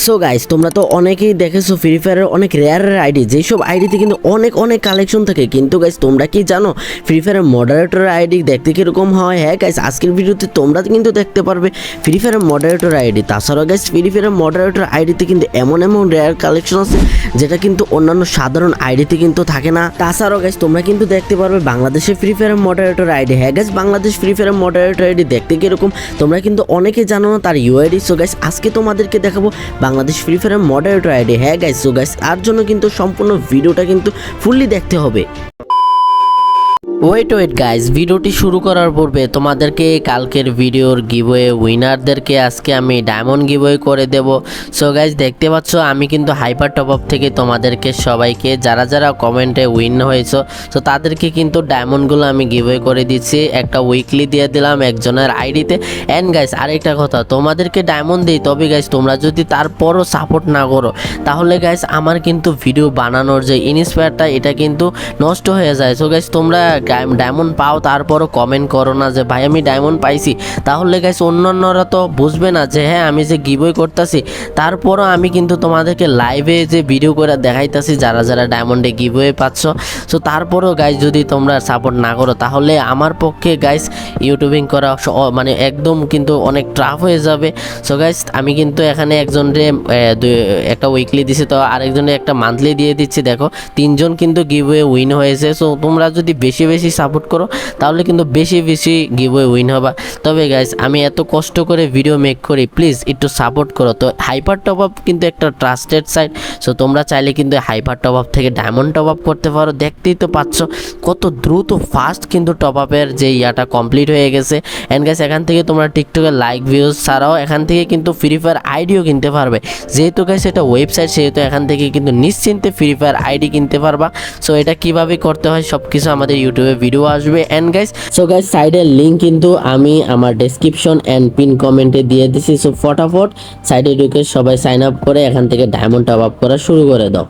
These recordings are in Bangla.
সো গাইস তোমরা তো অনেকেই দেখেছ ফ্রি ফায়ারের অনেক রেয়ার আইডি যেসব আইডিতে কিন্তু অনেক অনেক কালেকশন থাকে। কিন্তু গাইস তোমরা কি জানো ফ্রি ফায়ারের মডারেটর আইডি দেখতে কীরকম হয়? হ্যাঁ গাইস আজকের ভিডিওতে তোমরা কিন্তু দেখতে পারবে ফ্রি ফায়ারের মডারেটর আইডি তাছাড়াও গাইস ফ্রি ফায়ারের মডারেটর আইডিতে কিন্তু এমন এমন রেয়ার কালেকশন আছে, যেটা কিন্তু অন্যান্য সাধারণ আইডিতে কিন্তু থাকে না। তাছাড়াও গাইস তোমরা কিন্তু দেখতে পারবে বাংলাদেশের ফ্রি ফায়ারের মডারেটর আইডি হ্যাঁ গাইস বাংলাদেশ ফ্রি ফায়ারের মডারেটর আইডি দেখতে কীরকম, তোমরা কিন্তু অনেকে জানো না তার ইউআইডি সো গাইস আজকে তোমাদেরকে দেখাবো Bangladesh free fire moderator ID হ্যাঁ গাইস সো গাইস আর জন্য কিন্তু সম্পূর্ণ ভিডিওটা কিন্তু ফুললি দেখতে হবে। ওয়েট ওয়েট গাইস ভিডিওটি শুরু করার পূর্বে তোমাদেরকে কালকের ভিডিওর গিভওয়ে উইনারদেরকে আজকে আমি ডায়মন্ড গিভওয়ে করে দেব। সো গাইস দেখতে পাচ্ছ, আমি কিন্তু হাইপার টপ আপ থেকে তোমাদেরকে সবাইকে, যারা যারা কমেন্টে উইন হয়েছো তো তাদেরকে কিন্তু ডায়মন্ডগুলো আমি গিভওয়ে করে দিচ্ছি। একটা উইকলি দিয়ে দিলাম একজনের আইডিতে অ্যান্ড গাইস আরেকটা কথা, তোমাদেরকে ডায়মন্ড দিই, তবে গাইস তোমরা যদি তারপরও সাপোর্ট না করো, তাহলে গাইস আমার কিন্তু ভিডিও বানানোর যে ইন্সপায়ারটা এটা কিন্তু নষ্ট হয়ে যায়। সো গাইস তোমরা ডায়মন্ড পাও, তারপরও কমেন্ট করো না যে, ভাই, আমি ডায়মন্ড পাইছি। তাহলে গাইস অন্যান্যরা তো বুঝবে না যে হ্যাঁ আমি যে গিবই করতেছি। তারপরও আমি কিন্তু তোমাদেরকে লাইভে যে ভিডিও করে দেখাইতাছি, যারা যারা ডায়মন্ডে গিবয়ে পাচ্ছ। সো তারপরও গাইস যদি তোমরা সাপোর্ট না করো, তাহলে আমার পক্ষে গাইস ইউটিউবিং করা মানে একদম কিন্তু অনেক ট্রাফ হয়ে যাবে। সো গাইস আমি কিন্তু এখানে একজনরে একটা উইকলি দিছি, তো আরেকজনে একটা মান্থলি দিয়ে দিচ্ছি। দেখো, তিনজন কিন্তু গিভওয়ে উইন হয়েছে। সো তোমরা যদি বেশি বেশি সাপোর্ট করো, তাহলে কিন্তু বেশি বেশি গিভওয়ে উইন হবা। তবে গাইস আমি এত কষ্ট করে ভিডিও মেক করি প্লিজ একটু সাপোর্ট করো। তো হাইপার টপ আপ কিন্তু একটা ট্রাস্টেড সাইট সো তোমরা চাইলে কিন্তু হাইপার টপ আপ থেকে ডায়মন্ড টপ আপ করতে পারো। দেখতেই তো পাচ্ছ কত দ্রুত ফাস্ট কিন্তু টপ আপের যে ইয়াটা কমপ্লিট হয়ে গেছে। অ্যান্ড গাইস এখান থেকে তোমরা টিকটকে লাইক ভিউজ ছাড়াও এখান থেকে কিন্তু ফ্রি ফায়ার আইডিও কিনতে পারবে। যেহেতু গাইস এটা ওয়েবসাইট সেহেতু এখান থেকে কিন্তু নিশ্চিন্তে ফ্রি ফায়ার আইডি কিনতে পারবা। সো এটা কীভাবে করতে হয় সব কিছু আমাদের ইউটিউবে ভিডিও আসবে। এন্ড গাইস সো গাইস সাইডের লিঙ্ক কিন্তু আমি আমার ডেসক্রিপশন এন্ড পিন কমেন্টে দিয়ে দিছি। সো ফটাফট সাইডে ঢুকে সবাই সাইন আপ করে এখান থেকে ডায়মন্ড টপ আপ করা শুরু করে দাও।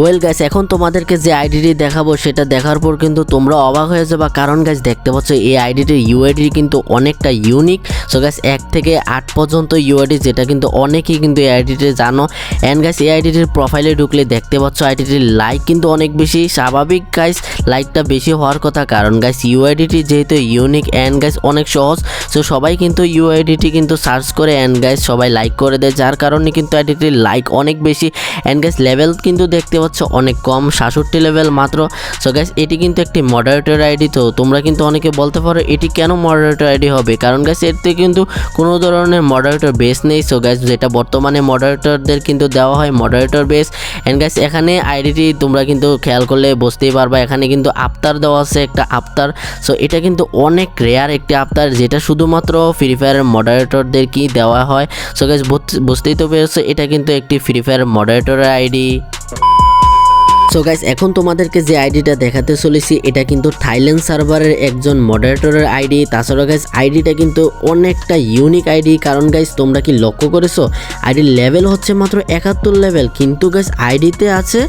ওয়েল গাইস এখন তোমাদেরকে যে আইডিটি দেখাবো, সেটা দেখার পর কিন্তু তোমরা অবাক হয়ে যাবা। কারণ গাইস দেখতে পাচ্ছ, এই আইডিটির ইউআইডি কিন্তু অনেকটা ইউনিক সো গাইস এক থেকে আট পর্যন্ত ইউআইডি যেটা কিন্তু অনেকেই কিন্তু এই আইডিটি জানো। অ্যান্ড গাইস এই আইডিটির প্রোফাইলে ঢুকলে দেখতে পাচ্ছ আইডিটির লাইক কিন্তু অনেক বেশি। স্বাভাবিক গাইস লাইকটা বেশি হওয়ার কথা। কারণ গাইস ইউআইডিটি যেহেতু ইউনিক অ্যান্ড গাইস অনেক সহজ। সো সবাই কিন্তু ইউআইডিটি কিন্তু সার্চ করে অ্যান্ড গাইস সবাই লাইক করে দেয়। যার কারণে কিন্তু আইডিটির লাইক অনেক বেশি। অ্যান্ড গাইস লেভেল কিন্তু দেখতে পাচ্ছ অনেক কম, সাতষট্টি লেভেল মাত্র। সো গ্যাস এটি কিন্তু একটি মডারেটর আইডি তো তোমরা কিন্তু অনেকে বলতে পারো এটি কেন মডারেটর আইডি হবে? কারণ গাইস এতে কিন্তু কোনো ধরনের মডারেটর বেস নেই। সো গাইস যেটা বর্তমানে মডারেটরদের কিন্তু দেওয়া হয় মডারেটর বেস অ্যান্ড গাইস এখানে আইডিটি তোমরা কিন্তু খেয়াল করলে বুঝতেই পারবা, এখানে কিন্তু আফতার দেওয়া আছে একটা আফতার। সো এটা কিন্তু অনেক রেয়ার একটি আফতার, যেটা শুধুমাত্র ফ্রি ফায়ারের মডারেটরদেরকেই দেওয়া হয়? সো গাইস বুঝতেই তো পেরেছ, এটা কিন্তু একটি ফ্রি ফায়ার মডারেটরের আইডি সো গাইস এখন তোমাদেরকে যে আইডিটা দেখাতে চলেছি, এটা কিন্তু থাইল্যান্ড সার্ভারের একজন মডারেটরের আইডি তাছাড়া গাইস আইডিটা কিন্তু অনেকটা ইউনিক আইডি কারণ গাইস তোমরা কি লক্ষ্য করেছ? আইডির লেভেল হচ্ছে মাত্র একাত্তর লেভেল কিন্তু গাইস আইডিতে আছে,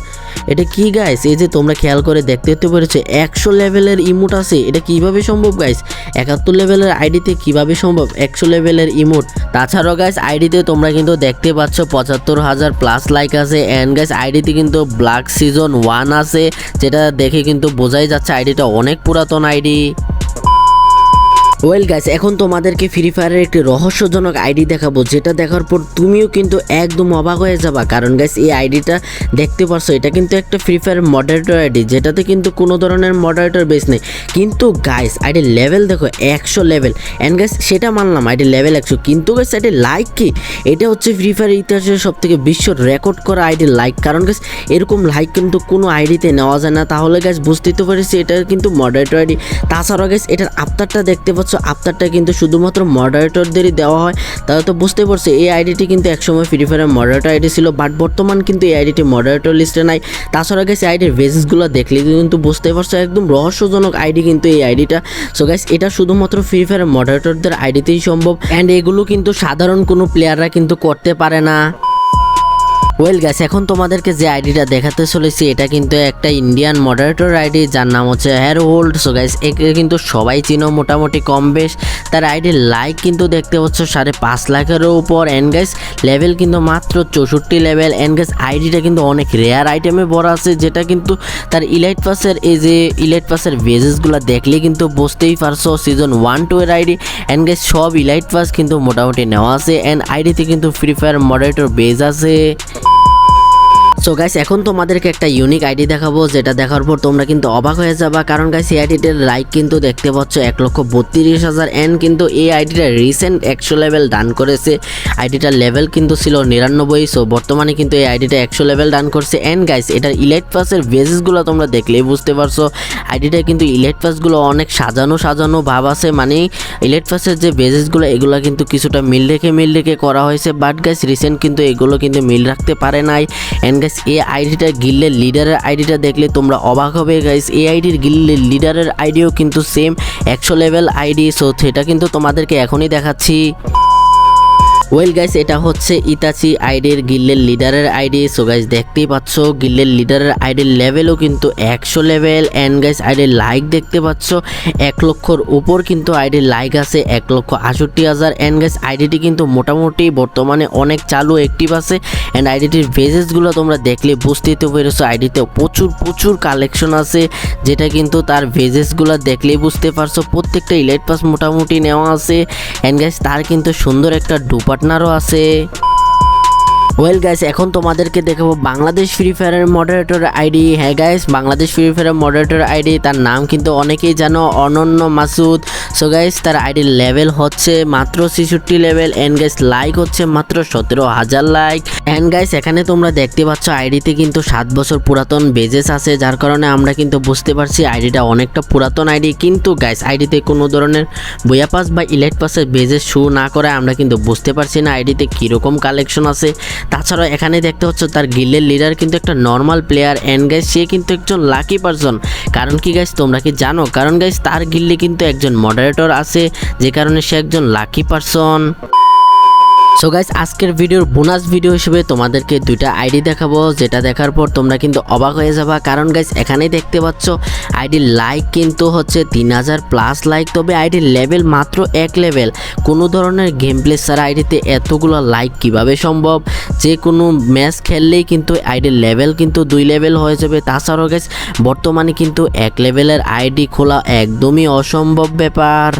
এটা কি গাইস এই যে তোমরা খেয়াল করে দেখতে দেখতে পেরেছ, একশো লেভেলের ইমোট আছে। এটা কীভাবে সম্ভব গাইস একাত্তর লেভেলের আইডিতে কীভাবে সম্ভব? একশো লেভেলের ইমোট তাছাড়াও গাইস আইডিতে তোমরা কিন্তু দেখতে পাচ্ছ পঁচাত্তর হাজার প্লাস লাইক আছে। অ্যান্ড গাইস আইডিতে কিন্তু ব্ল্যাক সিজন ওয়ান আছে যেটা দেখে কিন্তু বোঝাই যাচ্ছে আইডিটা অনেক পুরাতন আইডি। ওয়েল গাইস এখন তোমাদেরকে ফ্রি ফায়ারের একটি রহস্যজনক আইডি দেখাবো, যেটা দেখার পর তুমিও কিন্তু একদম অবাক হয়ে যাবা। কারণ গাইস এই আইডিটা দেখতে পারছ, এটা কিন্তু একটা ফ্রি ফায়ার মডারেটর আইডি যেটাতে কিন্তু কোনো ধরনের মডারেটর বেস নেই। কিন্তু গাইস আইডির লেভেল দেখো, একশো লেভেল অ্যান্ড গাইস সেটা মানলাম আইডির লেভেল একশো। কিন্তু গাইস আইডির লাইক কি? এটা হচ্ছে ফ্রি ফায়ার ইতিহাসের সব থেকে বিশ্ব রেকর্ড করা আইডির লাইক কারণ গাইস এরকম লাইক কিন্তু কোনো আইডিতে নেওয়া যায় না। তাহলে গাইস বুঝতেই তো পারছি, এটা কিন্তু মডারেটর আইডি তাছাড়াও গাইস এটার আফতারটা দেখতে পাচ্ছ আফতারটা কিন্তু শুধুমাত্র মডারেটরদেরই দেওয়া হয়। তাহলে তো বুঝতে পারছ, এই আইডিটি কিন্তু একসময় ফ্রি ফায়ারের মডারেটর আইডি ছিল বাট বর্তমান কিন্তু এই আইডিটি মডারেটর লিস্টে নাই। তাছাড়া গেছে আইডির বেসিসগুলো দেখলে কিন্তু বুঝতে পারছ, একদম রহস্যজনক আইডি কিন্তু এই আইডিটা সো গাইস এটা শুধুমাত্র ফ্রি ফায়ারের মডারেটরদের আইডিতেই সম্ভব অ্যান্ড এগুলো কিন্তু সাধারণ কোনো প্লেয়াররা কিন্তু করতে পারে না। ওয়েল গাইস এখন তোমাদেরকে যে আইডিটা দেখাতে চলেছি, এটা কিন্তু একটা ইন্ডিয়ান মডারেটর আইডি যার নাম হচ্ছে হেয়ার হোল্ড সো গাইস একে কিন্তু সবাই চিনো, মোটামুটি কম বেশ। তার আইডির লাইক কিন্তু দেখতে পাচ্ছ, সাড়ে পাঁচ লাখেরও উপর। এন্ড গাইস লেভেল কিন্তু মাত্র চৌষট্টি লেভেল এন্ড গাইস আইডিটা কিন্তু অনেক রেয়ার আইটেমে ভরা আছে, যেটা কিন্তু তার ইলাইট পাসের এই যে ইলাইট পাসের বেজেসগুলো দেখলে কিন্তু বুঝতেই পারছ সিজন ওয়ান টু এর আইডি এন্ড গাইস সব ইলাইট পাস কিন্তু মোটামুটি নেওয়া আছে। এন্ড আইডিতে কিন্তু ফ্রি ফায়ার মডারেটর বেজ আছে। সো গাইস এখন তোমাদেরকে একটা ইউনিক আইডি দেখাবো, যেটা দেখার পর তোমরা কিন্তু অবাক হয়ে যাবা। কারণ গাইস এই আইডিটার লাইক কিন্তু দেখতে পাচ্ছ এক লক্ষ বত্রিশ হাজার এন কিন্তু এই আইডিটা রিসেন্ট একশো লেভেল ডান করেছে। আইডিটার লেভেল কিন্তু ছিল নিরানব্বই সো বর্তমানে কিন্তু এই আইডিটা একশো লেভেল ডান করছে। এন গাইস এটার ইলেট পাসের বেসিসগুলো তোমরা দেখলেই বুঝতে পারছ। আইডিটা কিন্তু ইলেট পাসগুলো অনেক সাজানো সাজানো ভাব আছে মানে ইলেট পাসের যে বেসিসগুলো এগুলো কিন্তু কিছুটা মিল রেখে মিল রেখে করা হয়েছে। বাট গাইস রিসেন্ট কিন্তু এগুলো কিন্তু মিল রাখতে পারে নাই। এন্ড গাইস এই আইডিটা গিল্লের লিডারের আইডিটা দেখলে তোমরা অবাক হবে গাইস এই আইডির গিল্লের লিডারের আইডিও কিন্তু সেম একশো লেভেল আইডি সো সেটা কিন্তু তোমাদেরকে এখনই দেখাচ্ছি। ওয়েল গাইস এটা হচ্ছে ইতাচি আইডির গিল্লের লিডারের আইডি সো গাইস দেখতেই পাচ্ছ গিল্লের লিডারের আইডির লেভেলও কিন্তু একশো লেভেল অ্যান্ড গাইস আইডির লাইক দেখতে পাচ্ছ, এক লক্ষর উপর কিন্তু আইডির লাইক আছে, এক লক্ষ আষট্টি হাজার অ্যান্ড গাইস আইডিটি কিন্তু মোটামুটি বর্তমানে অনেক চালু অ্যাক্টিভ আছে অ্যান্ড আইডিটির ভেজেসগুলো তোমরা দেখলে বুঝতেই তো পেরেছ আইডিতে প্রচুর প্রচুর কালেকশন আছে, যেটা কিন্তু তার ভেজেসগুলো দেখলেই বুঝতে পারছ, প্রত্যেকটা ইলাইট পাস মোটামুটি নেওয়া আছে অ্যান্ড গাইস তার কিন্তু সুন্দর একটা ডু পার্টনারও আছে। ওয়েল গাইস এখন তোমাদেরকে দেখাবো বাংলাদেশ ফ্রি ফায়ারের মডারেটর আইডি হ্যাঁ গাইস বাংলাদেশ ফ্রি ফায়ারের মডারেটর আইডি তার নাম কিন্তু অনেকেই জানো, অনন্য মাসুদ। সো গাইস তার আইডির লেভেল হচ্ছে মাত্র ছেষট্টি লেভেল এন্ড গাইস লাইক হচ্ছে মাত্র সতেরো হাজার লাইক এন্ড গাইস এখানে তোমরা দেখতে পাচ্ছ আইডিতে কিন্তু সাত বছর পুরাতন বেজেস আছে, যার কারণে আমরা কিন্তু বুঝতে পারছি আইডিটা অনেকটা পুরাতন আইডি কিন্তু গাইস আইডিতে কোনো ধরনের বইয়া পাস বা ইলেট পাসের বেজেস শু না করে আমরা কিন্তু বুঝতে পারছি না আইডিতে কীরকম কালেকশন আছে। তাছাড়া এখানে দেখতে হচ্ছে তার গিল্ডের লিডার কিন্তু একটা নর্মাল প্লেয়ার অ্যান্ড গাইজ সে কিন্তু একজন লাকি পারসন কারণ কি গাইজ তোমরা কি জানো? কারণ গাইজ তার গিল্ডে কিন্তু একজন মডারেটর আছে, যে কারণে সে একজন লাকি পারসন সো গাইস আজকের ভিডিওর বোনাস ভিডিও হিসেবে তোমাদেরকে দুইটা আইডি দেখাবো, যেটা দেখার পর তোমরা কিন্তু অবাক হয়ে যাবা। কারণ গাইস এখানেই দেখতে পাচ্ছ আইডির লাইক কিন্তু হচ্ছে তিন হাজার প্লাস লাইক তবে আইডির লেভেল মাত্র এক লেভেল কোনো ধরনের গেম প্লে ছাড়া আইডিতে এতগুলো লাইক কীভাবে সম্ভব? যে কোনো ম্যাচ খেললেই কিন্তু আইডির লেভেল কিন্তু দুই লেভেল হয়ে যাবে। তাছাড়াও গাইস বর্তমানে কিন্তু এক লেভেলের আইডি খোলা একদমই অসম্ভব ব্যাপার।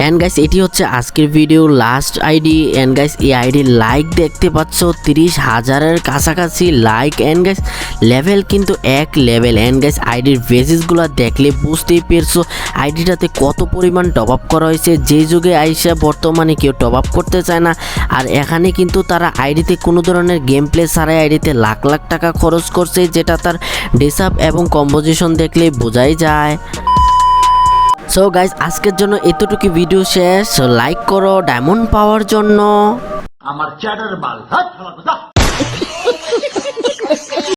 অ্যান্ড গাইস এটি হচ্ছে আজকের video last ID and guys এই আইডি লাইক দেখতে পাচ্ছ, তিরিশ হাজারের কাছাকাছি লাইক অ্যান্ড গাইস লেভেল কিন্তু এক লেভেল অ্যান্ড গাইস আইডির বেসিসগুলো দেখলে বুঝতেই পেরেছ আইডিটাতে কত পরিমাণ টপ আপ করা হয়েছে, যে যুগে আইসা বর্তমানে কেউ টপ আপ করতে চায় না, আর এখানে কিন্তু তারা আইডিতে কোনো ধরনের গেম প্লে ছাড়াই আইডিতে লাখ লাখ টাকা খরচ করছে, যেটা তার ডিসাপ এবং কম্পোজিশন দেখলে বোঝাই যায়। সো গাইজ আজকের জন্য এতটুকু ভিডিও শেষ। লাইক করো ডায়মন্ড পাওয়ার জন্য। আমার চ্যাটার বাল হাত